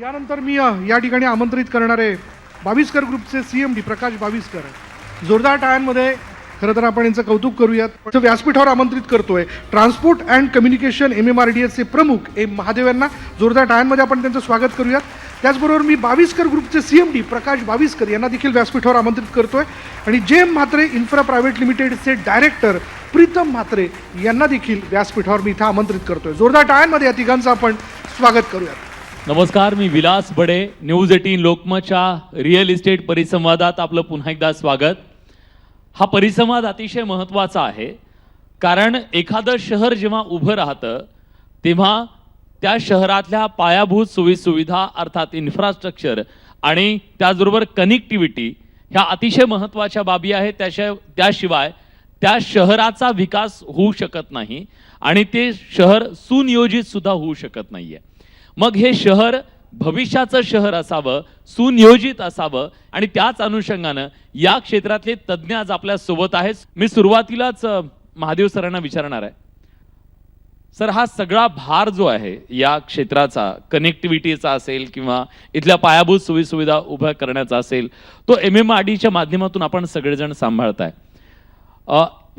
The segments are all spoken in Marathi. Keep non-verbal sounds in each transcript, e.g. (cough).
यानंतर मी या ठिकाणी आमंत्रित करणारे बावीसकर ग्रुपचे C M D Prakash Baviskar जोरदार टाळ्यांमध्ये खरं तर आपण यांचं कौतुक करूयात. व्यासपीठावर आमंत्रित करतोय transport and communication M M R D एसचे प्रमुख एम महादेव यांना जोरदार टाळ्यांमध्ये आपण त्यांचं स्वागत करूयात. त्याचबरोबर मी बावीसकर ग्रुपचे C M D Prakash Baviskar यांना देखील व्यासपीठावर आमंत्रित करतोय. आणि जेम म्हात्रे इन्फ्रा प्रायव्हेट लिमिटेडचे डायरेक्टर प्रीतम म्हात्रे यांना देखील व्यासपीठावर मी इथं आमंत्रित करतोय. जोरदार टाळ्यांमध्ये या तिघांचं आपण स्वागत करूयात. नमस्कार मी विलास बडे न्यूज एटीन लोकमतच्या रिअल इस्टेट परिसंवादात आपलं पुन्हा एकदा स्वागत. हा परिसंवाद अतिशय महत्त्वाचा आहे कारण एखादं शहर जेव्हा उभं राहतं तेव्हा त्या शहरातल्या पायाभूत सोयीसुविधा अर्थात इन्फ्रास्ट्रक्चर आणि त्याचबरोबर कनेक्टिव्हिटी ह्या अतिशय महत्त्वाच्या बाबी आहेत. त्याशिवाय त्याशिवाय त्या शहराचा विकास होऊ शकत नाही आणि ते शहर सुनियोजित सुद्धा होऊ शकत नाहीये. मग हे शहर भविष्याचं शहर असावं सुनियोजित असावं आणि त्याच अनुषंगानं या क्षेत्रातले तज्ज्ञ आज आपल्यासोबत आहेत. मी सुरुवातीलाच महादेव सरांना विचारणार आहे. सर हा सगळा भार जो आहे या क्षेत्राचा कनेक्टिव्हिटीचा असेल किंवा इथल्या पायाभूत सोयीसुविधा उभ्या करण्याचा असेल तो एम एम आर डीच्या माध्यमातून आपण सगळेजण सांभाळताय.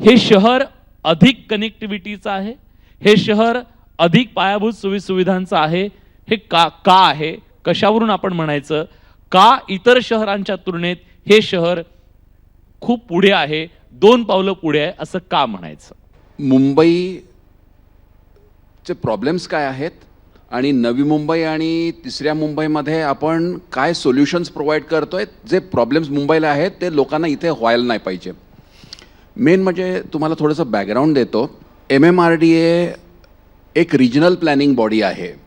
हे शहर अधिक कनेक्टिव्हिटीचं आहे हे शहर अधिक पायाभूत सोयीसुविधांचं आहे हे का का आहे? कशावरून आपण म्हणायचं? का इतर शहरांच्या तुलनेत हे शहर खूप पुढे आहे दोन पावलं पुढे आहे असं का म्हणायचं? मुंबईचे प्रॉब्लेम्स काय आहेत? आणि नवी मुंबई आणि तिसऱ्या मुंबईमध्ये आपण काय सोल्युशन्स प्रोव्हाइड करतोय? जे प्रॉब्लेम्स मुंबईला आहेत ते लोकांना इथे व्हायला नाही पाहिजे. मेन म्हणजे तुम्हाला थोडंसं बॅकग्राऊंड देतो. M M R D A एक रिजनल प्लॅनिंग बॉडी आहे.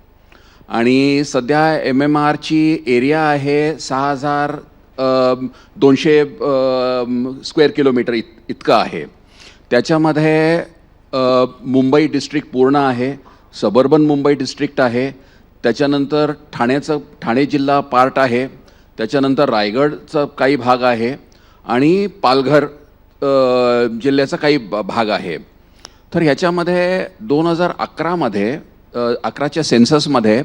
आणि सध्या एम एम आरची एरिया आहे सहा हजार दोनशे स्क्वेअर किलोमीटर इत इतकं आहे. त्याच्यामध्ये मुंबई डिस्ट्रिक्ट पूर्ण आहे सबर्बन मुंबई डिस्ट्रिक्ट आहे त्याच्यानंतर ठाण्याचं ठाणे जिल्हा पार्ट आहे त्याच्यानंतर रायगडचा काही भाग आहे आणि पालघर जिल्ह्याचा काही भाग आहे. तर ह्याच्यामध्ये दोन हजार अकरामध्ये अकराच्या सेन्ससमध्ये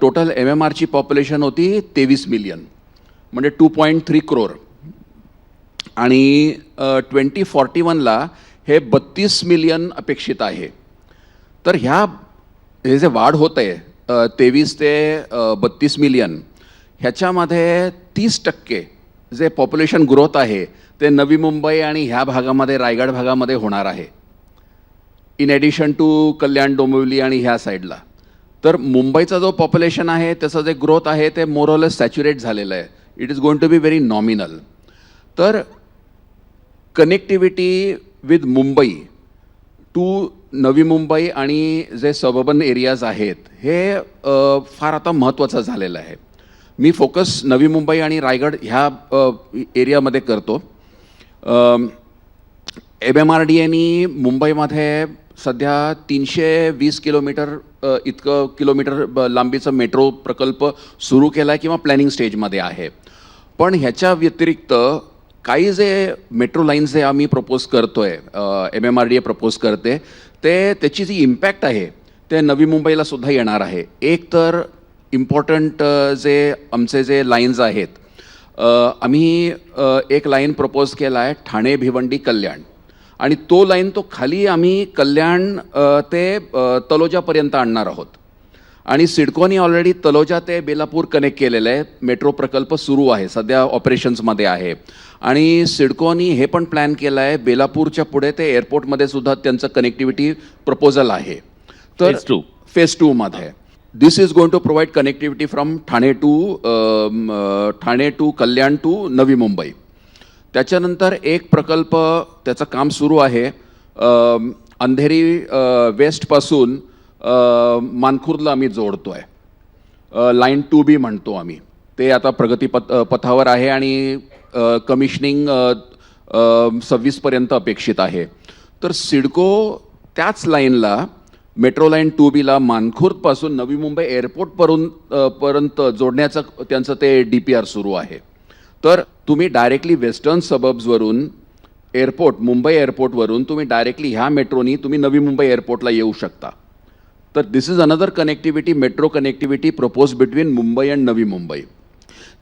टोटल एम एम आरची पॉप्युलेशन होती तेवीस मिलियन म्हणजे टू पॉईंट थ्री क्रोर आणि ट्वेंटी फॉर्टी वनला हे बत्तीस मिलियन अपेक्षित आहे. तर ह्या हे जे वाढ होत आहे तेवीस ते बत्तीस मिलियन ह्याच्यामध्ये तीस टक्के जे पॉप्युलेशन ग्रोथ आहे ते नवी मुंबई आणि ह्या भागामध्ये रायगड भागामध्ये होणार आहे. In addition to Kalyan Dombivli आणि ह्या साईडला तर मुंबईचा जो पॉप्युलेशन आहे त्याचं जे ग्रोथ आहे ते मोरॉलेस सॅच्युरेट झालेलं आहे. It is going to be very nominal तर connectivity with Mumbai to Navi Mumbai आणि जे सबर्बन एरियाज आहेत हे फार आता महत्त्वाचं झालेलं आहे. मी फोकस नवी मुंबई आणि रायगड ह्या एरियामध्ये करतो. एम एम आर डी एनी मुंबईमध्ये सध्या तीनशे वीस किलोमीटर इतकं किलोमीटर ब- लांबीचं मेट्रो प्रकल्प सुरू केला आहे किंवा प्लॅनिंग स्टेजमध्ये आहे. पण ह्याच्या व्यतिरिक्त काही जे मेट्रो लाईन्स जे आम्ही प्रपोज करतो आहे M M R D A propose करते ते त्याची जी इम्पॅक्ट आहे ते नवी मुंबईला सुद्धा येणार आहे. एक तर इम्पॉर्टंट जे आमचे जे लाईन्स आहेत आम्ही एक लाईन प्रपोज केला आहे ठाणे भिवंडी कल्याण. आणि तो लाईन तो खाली आम्ही कल्याण ते तलोजापर्यंत आणणार आहोत. आणि सिडकोनी ऑलरेडी तलोजा ते बेलापूर कनेक्ट केलेलं आहे. मेट्रो प्रकल्प सुरू आहे. सध्या ऑपरेशन्समध्ये आहे. आणि सिडकोनी हे पण प्लॅन केलं आहे. बेलापूरच्या पुढे ते एअरपोर्टमध्ये सुद्धा त्यांचं कनेक्टिव्हिटी प्रपोजल आहे. तर two. फेज टूमध्ये this is going to provide connectivity from Thane to Thane to Kalyan to Navi Mumbai त्याच्यानंतर एक प्रकल्प त्याचं काम सुरू आहे. अंधेरी वेस्टपासून मानखुर्दला आम्ही जोडतो आहे लाईन टू बी म्हणतो आम्ही. ते आता प्रगतीपथ पथावर आहे आणि कमिशनिंग सव्वीसपर्यंत अपेक्षित आहे. तर सिडको त्याच लाईनला मेट्रो लाईन टू बीला मानखुर्दपासून नवी मुंबई एअरपोर्टपर्यंत पर्यंत जोडण्याचं त्यांचं ते डी पी आर सुरू आहे. तर तुम्ही डायरेक्टली वेस्टर्न सबब्सवरून एअरपोर्ट मुंबई एअरपोर्टवरून तुम्ही डायरेक्टली ह्या मेट्रोनी तुम्ही नवी मुंबई एअरपोर्टला येऊ शकता. तर this is another connectivity metro connectivity propose between Mumbai and Navi Mumbai.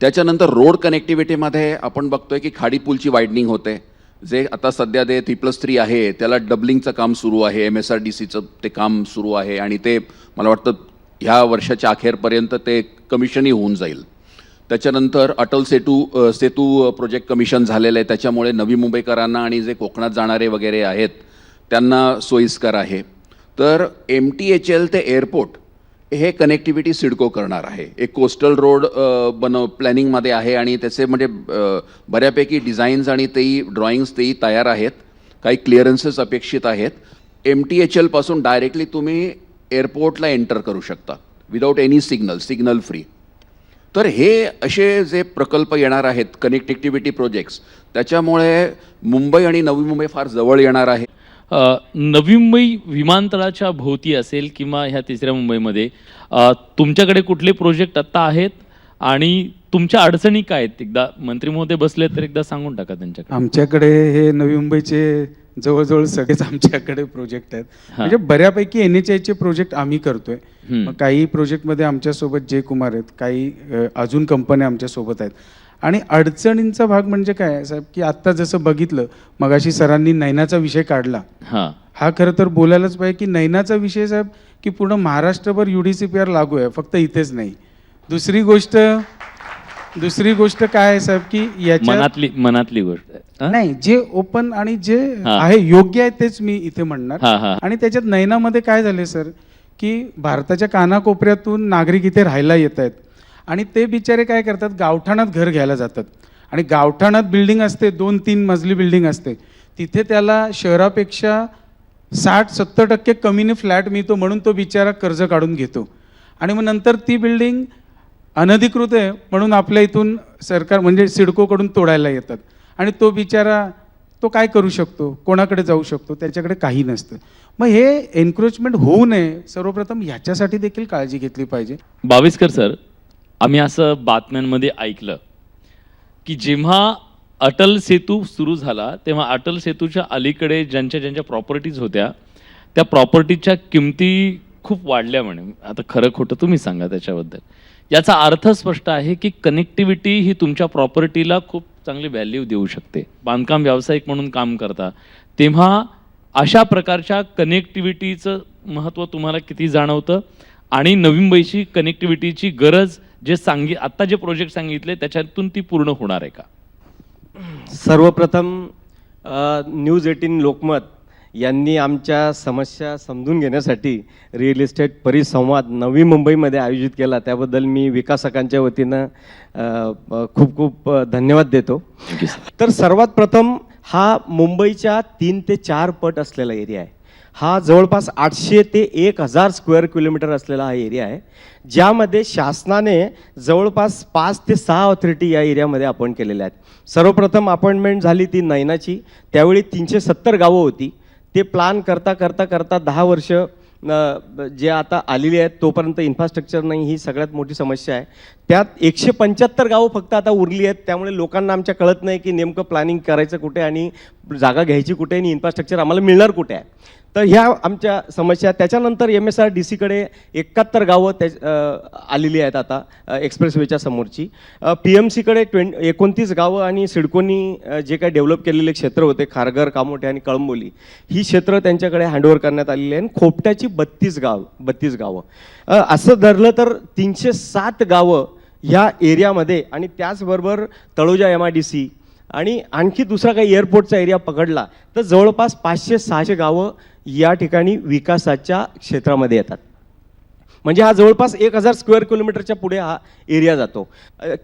त्याच्यानंतर रोड कनेक्टिव्हिटीमध्ये आपण बघतोय की खाडी पूलची वायडनिंग होते. जे आता सध्या ते थ्री प्लस थ्री आहे त्याला डबलिंगचं काम सुरू आहे एम एस आर डी सीचं ते काम सुरू आहे आणि ते मला वाटतं ह्या वर्षाच्या अखेरपर्यंत ते कमिशनही होऊन जाईल. त्याच्यानंतर अटल सेतू सेतू प्रोजेक्ट कमिशन झालेलं आहे. त्याच्यामुळे नवी मुंबईकरांना आणि जे कोकणात जाणारे वगैरे आहेत त्यांना सोयीस्कर आहे. तर एम टी एच एल ते एअरपोर्ट हे कनेक्टिव्हिटी सिडको करणार आहे. एक कोस्टल रोड बनव प्लॅनिंगमध्ये आहे आणि त्याचे म्हणजे बऱ्यापैकी डिझाईन्स आणि तेही ड्रॉइंग्स तेही तयार आहेत. काही क्लिअरन्सेस अपेक्षित आहेत. एम टी एच एलपासून डायरेक्टली तुम्ही एअरपोर्टला एंटर करू शकता. Without any signal signal free तर हे असे जे प्रकल्प येणार आहेत कनेक्टिव्हिटी प्रोजेक्ट्स त्याच्यामुळे मुंबई आणि नवी मुंबई फार जवळ येणार आहे. नवी मुंबई विमानतळाच्या भोवती असेल किंवा ह्या तिसऱ्या मुंबईमध्ये तुमच्याकडे कुठले प्रोजेक्ट आत्ता आहेत आणि तुमच्या अडचणी काय आहेत? एकदा मंत्री महोदय बसले तर एकदा सांगून टाका त्यांच्याकडे. आमच्याकडे हे नवी मुंबईचे जवळजवळ सगळेच आमच्याकडे प्रोजेक्ट आहेत. म्हणजे बऱ्यापैकी एन एच आयचे प्रोजेक्ट आम्ही करतोय. मग काही प्रोजेक्टमध्ये आमच्यासोबत जय कुमार आहेत काही अ, अजून कंपन्या आमच्यासोबत आहेत. आणि अडचणींचा भाग म्हणजे काय आहे, साहेब की आत्ता जसं बघितलं मगाशी सरांनी नैनाचा विषय काढला. हां. हा खरं तर बोलायलाच पाहिजे की नैनाचा विषय साहेब की पूर्ण महाराष्ट्रभर U D C P R लागू आहे फक्त इथेच नाही. दुसरी गोष्ट दुसरी गोष्ट काय आहे साहेब की याच्या मनातली मनातली गोष्ट आहे. हं? नाही जे ओपन आणि जे हा. आहे योग्य आहे तेच मी इथे म्हणणार हा. आणि त्याच्यात नैनामध्ये काय झाले सर की भारताच्या कानाकोपऱ्यातून नागरिक इथे राहायला येत आहेत आणि ते बिचारे काय करतात गावठाणात घर घ्यायला जातात आणि गावठाणात बिल्डिंग असते दोन तीन मजली बिल्डिंग असते तिथे त्याला शहरापेक्षा साठ सत्तर टक्के कमीने फ्लॅट मिळतो म्हणून तो बिचारा कर्ज काढून घेतो आणि मग नंतर ती बिल्डिंग अनधिकृत आहे म्हणून आपल्या इथून सरकार म्हणजे सिडकोकडून तोडायला येतात. आणि तो बिचारा तो काय करू शकतो? कोणाकडे जाऊ शकतो? त्याच्याकडे काही नसतं. मग हे एन्क्रोचमेंट होऊ नये. सर्वप्रथम ह्याच्यासाठी देखील काळजी घेतली पाहिजे. बावीसकर सर आम्ही असं बातम्यांमध्ये ऐकलं की जेव्हा अटल सेतू सुरू झाला तेव्हा अटल सेतूच्या अलीकडे ज्यांच्या ज्यांच्या प्रॉपर्टीज होत्या त्या प्रॉपर्टीच्या किमती खूप वाढल्या म्हणे. आता खरं खोटं तुम्ही सांगा त्याच्याबद्दल. याचा अर्थ स्पष्ट आहे की कनेक्टिव्हिटी ही तुमच्या प्रॉपर्टीला खूप चांगली व्हॅल्यू देऊ शकते. बांधकाम व्यावसायिक म्हणून काम करता. तेव्हा अशा प्रकारच्या कनेक्टिव्हिटीचं महत्त्व तुम्हाला किती जाणवतं? आणि नवी मुंबईची कनेक्टिव्हिटीची गरज जे सांगी आत्ता जे प्रोजेक्ट सांगितले त्याच्यातून ती पूर्ण होणार आहे का? सर्वप्रथम न्यूज एटीन लोकमत यांनी आमच्या समस्या समजून घेण्यासाठी रिअल इस्टेट परिसंवाद नवी मुंबईमध्ये आयोजित केला. त्याबद्दल मी विकासकांच्या वतीनं खूप खूप धन्यवाद देतो. तर सर्वात प्रथम हा मुंबईच्या तीन ते चार पट असलेला एरिया आहे. हा जवळपास आठशे ते एक हजार स्क्वेअर किलोमीटर असलेला हा एरिया आहे ज्यामध्ये शासनाने जवळपास पाच ते सहा ऑथॉरिटी या एरियामध्ये अपॉइंट केलेल्या आहेत. सर्वप्रथम अपॉइंटमेंट झाली ती नैनाची. त्यावेळी तीनशे सत्तर गावं होती. ते प्लान करता करता करता दहा वर्ष जे आता आलेली आहेत तोपर्यंत इन्फ्रास्ट्रक्चर नाही ही सगळ्यात मोठी समस्या आहे. त्यात एकशे पंच्याहत्तर गावं फक्त आता उरली आहेत त्यामुळे लोकांना आमच्या कळत नाही की नेमकं प्लॅनिंग करायचं कुठे आणि जागा घ्यायची कुठे आणि इन्फ्रास्ट्रक्चर आम्हाला मिळणार कुठे आहे. तर ह्या आमच्या समस्या. त्याच्यानंतर एम एस आर डी सीकडे एकाहत्तर गावं त्या आलेली आहेत आता एक्सप्रेसवेच्या समोरची. पी एम सीकडे ट्वें एकोणतीस गावं आणि सिडकोनी जे काही डेव्हलप केलेले क्षेत्र होते खारघर कामोठे आणि कळंबोली ही क्षेत्र त्यांच्याकडे हँडओव्हर करण्यात आलेली आहे. आणि खोपट्याची बत्तीस गाव बत्तीस गावं. असं धरलं तर तीनशे सात गावं ह्या एरियामध्ये आणि त्याचबरोबर Taloja M I D C आणि आणखी दुसरा काही एअरपोर्टचा एरिया पकडला तर जवळपास पाचशे सहाशे गावं या ठिकाणी विकासाच्या क्षेत्रामध्ये येतात. म्हणजे हा जवळपास एक हजार स्क्वेअर किलोमीटरच्या पुढे हा एरिया जातो.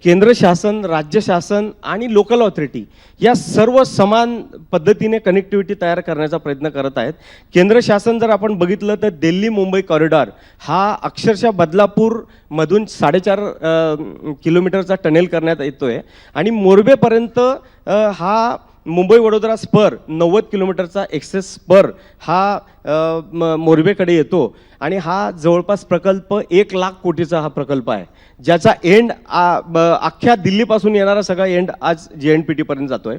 केंद्र शासन राज्य शासन आणि लोकल ऑथॉरिटी या सर्व समान पद्धतीने कनेक्टिव्हिटी तयार करण्याचा प्रयत्न करत आहेत. केंद्र शासन जर आपण बघितलं तर दिल्ली मुंबई कॉरिडॉर हा अक्षरशः बदलापूरमधून साडेचार किलोमीटरचा टनेल करण्यात येतो आहे आणि मोरबेपर्यंत हा मुंबई वडोदरा स्पर नव्वद किलोमीटरचा एक्सेस स्पर हा म- मोरबेकडे येतो. आणि हा जवळपास प्रकल्प एक लाख कोटीचा हा प्रकल्प आहे. ज्याचा एंड अख्ख्या दिल्लीपासून येणारा सगळा एंड आज जे एन पी टीपर्यंत जातो आहे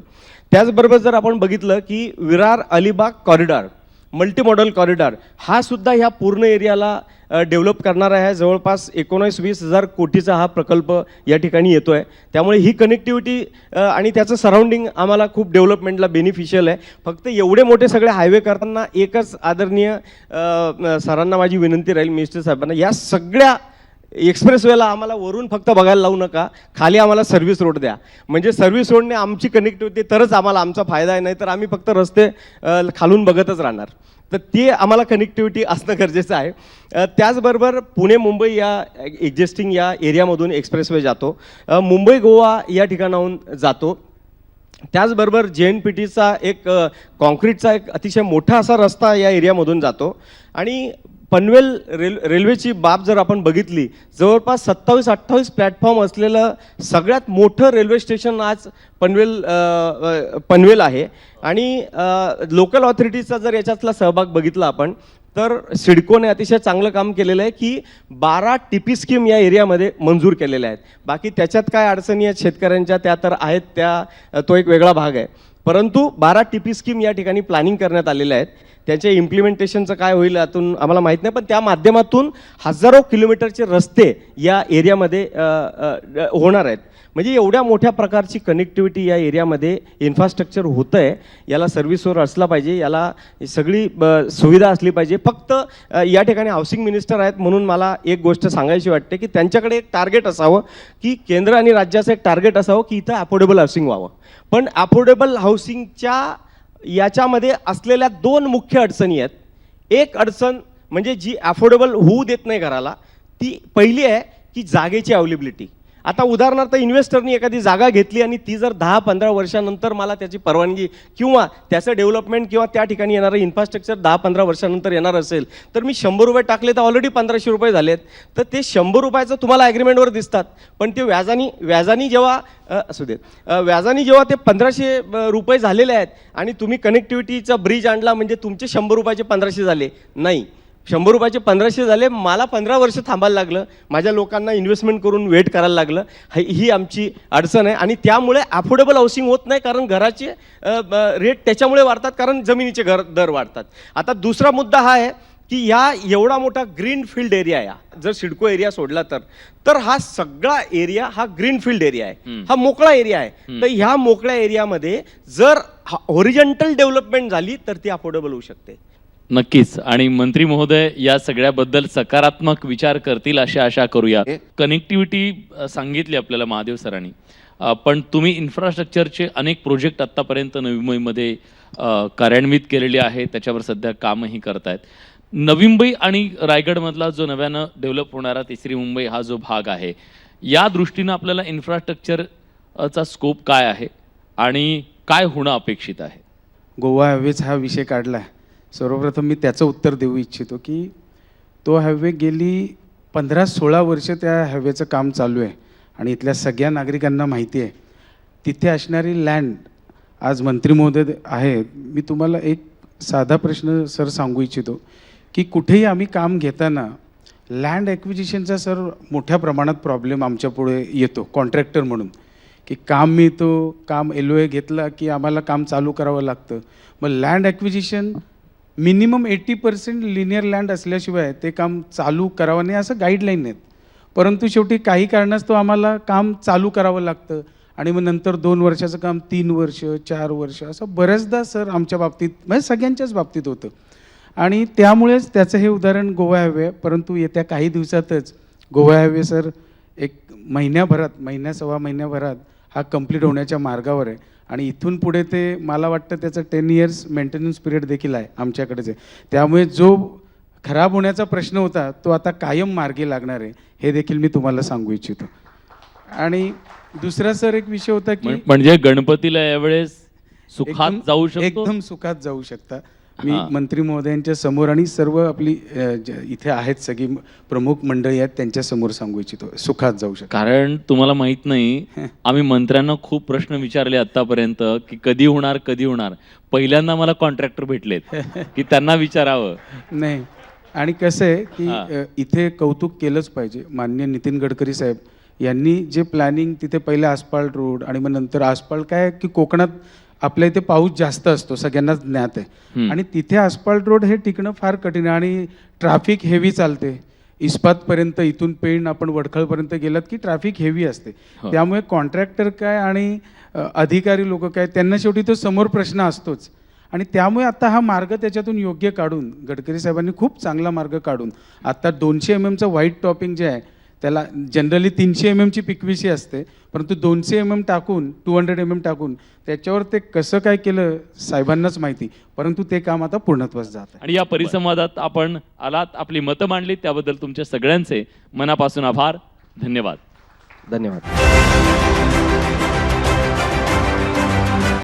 त्याचबरोबर जर आपण बघितलं की Virar Alibag corridor multi modal corridor हा सुद्धा ह्या पूर्ण एरियाला डेव्हलप करणारा आहे. जवळपास एकोणावीस वीस हजार कोटीचा हा प्रकल्प या ठिकाणी येतो आहे त्यामुळे ही कनेक्टिव्हिटी आणि त्याचं सराउंडिंग आम्हाला खूप डेव्हलपमेंटला बेनिफिशियल आहे. फक्त एवढे मोठे सगळे हायवे करताना एकच आदरणीय सरांना माझी विनंती राहील मिनिस्टर साहेबांना. या सगळ्या एक्सप्रेसवेला आम्हाला वरून फक्त बघायला लावू नका. खाली आम्हाला सर्व्हिस रोड द्या. म्हणजे सर्व्हिस रोडने आमची कनेक्टिव्हिटी तरच आम्हाला आमचा फायदा आहे नाही तर आम्ही फक्त रस्ते खालून बघतच राहणार. तर ते आम्हाला कनेक्टिव्हिटी असणं गरजेचं आहे. त्याचबरोबर पुणे मुंबई या एक्झिस्टिंग या एरियामधून एक्सप्रेसवे जातो. मुंबई गोवा या ठिकाणाहून जातो. त्याचबरोबर जे एन पी टीचा एक कॉन्क्रीटचा एक अतिशय मोठा असा रस्ता या एरियामधून जातो. आणि पनवेल रेल रेल्वेची बाब जर आपण बघितली जवळपास सत्तावीस अठ्ठावीस प्लॅटफॉर्म असलेलं सगळ्यात मोठं रेल्वे स्टेशन आज पनवेल पनवेल आहे. आणि लोकल ऑथॉरिटीजचा जर याच्यातला सहभाग बघितला आपण तर सिडकोने अतिशय चांगलं काम केलेलं आहे की बारा टीपी स्कीम या एरियामध्ये मंजूर केलेल्या आहेत. बाकी त्याच्यात काय अडचणी आहेत शेतकऱ्यांच्या त्या तर आहेत त्या तो एक वेगळा भाग आहे. परंतु बारा टीपी स्कीम या ठिकाणी प्लॅनिंग करण्यात आलेल्या आहेत. त्याच्या इम्प्लिमेंटेशनचं काय होईल यातून आम्हाला माहीत नाही पण त्या माध्यमातून हजारो किलोमीटरचे रस्ते या एरियामध्ये होणार आहेत. म्हणजे एवढ्या मोठ्या प्रकारची कनेक्टिव्हिटी या एरियामध्ये इन्फ्रास्ट्रक्चर होतं आहे याला सर्व्हिसवर असला पाहिजे याला सगळी ब- सुविधा असली पाहिजे. फक्त या ठिकाणी हाऊसिंग मिनिस्टर आहेत म्हणून मला एक गोष्ट सांगायची वाटते की त्यांच्याकडे एक टार्गेट असावं की केंद्र आणि राज्याचं एक टार्गेट असावं की इथं अफोर्डेबल हाऊसिंग व्हावं. पण अफोर्डेबल हाऊसिंगच्या याच्यामध्ये असलेल्या दोन मुख्य अडचणी आहेत. एक अडचण म्हणजे जी अफोर्डेबल होऊ देत नाही घराला ती पहिली आहे की जागेची अवेलेबिलिटी आता उदाहरणार्थ इन्व्हेस्टरनी एखादी जागा घेतली आणि ती जर दहा पंधरा वर्षानंतर मला त्याची परवानगी किंवा त्याचं डेव्हलपमेंट किंवा त्या ठिकाणी येणारं इन्फ्रास्ट्रक्चर दहा पंधरा वर्षानंतर येणार असेल तर मी शंभर रुपये टाकले तर ऑलरेडी पंधराशे रुपये झालेत. तर ते शंभर रुपयाचं तुम्हाला ॲग्रीमेंटवर दिसतात. पण ते व्याजानी व्याजानी जेव्हा असू देत व्याजानी जेव्हा ते पंधराशे रुपये झालेले आहेत आणि तुम्ही कनेक्टिव्हिटीचा ब्रिज आणला म्हणजे तुमचे शंभर रुपयाचे पंधराशे झाले. नाही. शंभर रुपयाचे पंधराशे झाले मला पंधरा वर्ष थांबायला लागलं. माझ्या लोकांना इन्व्हेस्टमेंट करून वेट करायला लागलं. ही आमची अडचण आहे आणि त्यामुळे अफोर्डेबल हाऊसिंग होत नाही कारण घराचे रेट त्याच्यामुळे वाढतात कारण जमिनीचे घर दर वाढतात. आता दुसरा मुद्दा हा आहे की या एवढा मोठा ग्रीन फील्ड एरिया या जर सिडको एरिया सोडला तर तर हा सगळा एरिया हा ग्रीन फील्ड एरिया आहे. हा मोकळा एरिया आहे. तर ह्या मोकळ्या एरियामध्ये जर ओरिजेंटल डेव्हलपमेंट झाली तर ती अफोर्डेबल होऊ शकते. नक्कीच. आणि मंत्री महोदय या सगळ्याबद्दल सकारात्मक विचार करतील अशी आशा करूया. कनेक्टिव्हिटी सांगितली आपल्याला महादेव सरांनी. पण तुम्ही इन्फ्रास्ट्रक्चरचे अनेक प्रोजेक्ट आत्तापर्यंत नवी मुंबईमध्ये कार्यान्वित केलेले आहेत त्याच्यावर सध्या कामही करतायत. नवी मुंबई आणि रायगडमधला जो नव्यानं डेव्हलप होणारा तिसरी मुंबई हा जो भाग आहे या दृष्टीनं आपल्याला इन्फ्रास्ट्रक्चर चा स्कोप काय आहे? आणि काय होणं अपेक्षित आहे? गोवा हायवेच हा विषय काढला आहे सर्वप्रथम मी त्याचं उत्तर देऊ इच्छितो की तो हायवे गेली पंधरा सोळा वर्ष त्या हायवेचं काम चालू आहे आणि इथल्या सगळ्या नागरिकांना माहिती आहे. तिथे असणारी लँड आज मंत्री महोदय आहे. मी तुम्हाला एक साधा प्रश्न सर सांगू इच्छितो की कुठेही आम्ही काम घेताना लँड ॲक्विजिशनचा सर मोठ्या प्रमाणात प्रॉब्लेम आमच्या पुढे येतो कॉन्ट्रॅक्टर म्हणून. की काम मिळतो काम एल ओ ए घेतला की आम्हाला काम चालू करावं लागतं. मग land acquisition minimum eighty percent linear land असल्याशिवाय ते काम चालू करावं नाही असं गाईडलाईन आहेत. परंतु शेवटी काही कारणास्तव आम्हाला काम चालू करावं लागतं आणि मग नंतर दोन वर्षाचं काम तीन वर्ष चार वर्ष असं बऱ्याचदा सर आमच्या बाबतीत म्हणजे सगळ्यांच्याच बाबतीत होतं. आणि त्यामुळेच त्याचं हे उदाहरण गोवा हायवे आहे. परंतु येत्या काही दिवसातच गोवा हायवे सर एक महिन्याभरात महिन्या सव्वा महिन्याभरात हा कंप्लीट होण्याच्या मार्गावर आहे. आणि इथून पुढे ते मला वाटतं त्याचं टेन इयर्स मेंटेनन्स पिरियड देखील आहे आमच्याकडेच. आहे त्यामुळे जो खराब होण्याचा प्रश्न होता तो आता कायम मार्गी लागणार आहे हे देखील मी तुम्हाला सांगू इच्छितो. आणि दुसरा सर एक विषय होता की म्हण- म्हणजे गणपतीला यावेळेस सुखात जाऊ शकतो? एकदम सुखात जाऊ शकता. मी. मंत्री महोदयांच्या समोर आणि सर्व आपली इथे आहेत सगळी प्रमुख मंडळी आहेत त्यांच्यासमोर सांगू इच्छितो. सुखात जाऊ शकता. कारण तुम्हाला माहीत नाही आम्ही मंत्र्यांना खूप प्रश्न विचारले आतापर्यंत की कधी होणार कधी होणार. पहिल्यांदा मला कॉन्ट्रॅक्टर भेटलेत (laughs) की त्यांना विचारावं. नाही. आणि कसं आहे की इथे कौतुक केलंच पाहिजे. मान्य नितीन गडकरी साहेब यांनी जे प्लॅनिंग तिथे पहिले आसपाल्ट रोड आणि मग नंतर आसपाल्ट काय की कोकणात आपल्या इथे पाऊस जास्त असतो सगळ्यांनाच ज्ञात आहे. आणि तिथे अस्फाल्ट रोड हे टिकणं फार कठीण आहे आणि ट्रॅफिक हेवी चालते इस्पातपर्यंत इथून पेण आपण वडखळपर्यंत गेलात की ट्रॅफिक हेवी असते हो. त्यामुळे कॉन्ट्रॅक्टर काय आणि अधिकारी लोक काय त्यांना शेवटी तो समोर प्रश्न असतोच आणि त्यामुळे आता हा मार्ग त्याच्यातून योग्य काढून गडकरी साहेबांनी खूप चांगला मार्ग काढून आता दोनशे एम एमचं व्हाईट टॉपिंग जे आहे त्याला जनरली तीनशे एम एमची पिकविशी असते परंतु दोनशे एम एम टाकून टू हंड्रेड एम एम टाकून त्याच्यावर ते कसं काय केलं साहेबांनाच माहिती परंतु ते काम आता पूर्णत्वास जात आहे. आणि या परिसंवादात आपण आलात आपली मतं मांडली त्याबद्दल तुमच्या सगळ्यांचे मनापासून आभार धन्यवाद. धन्यवाद.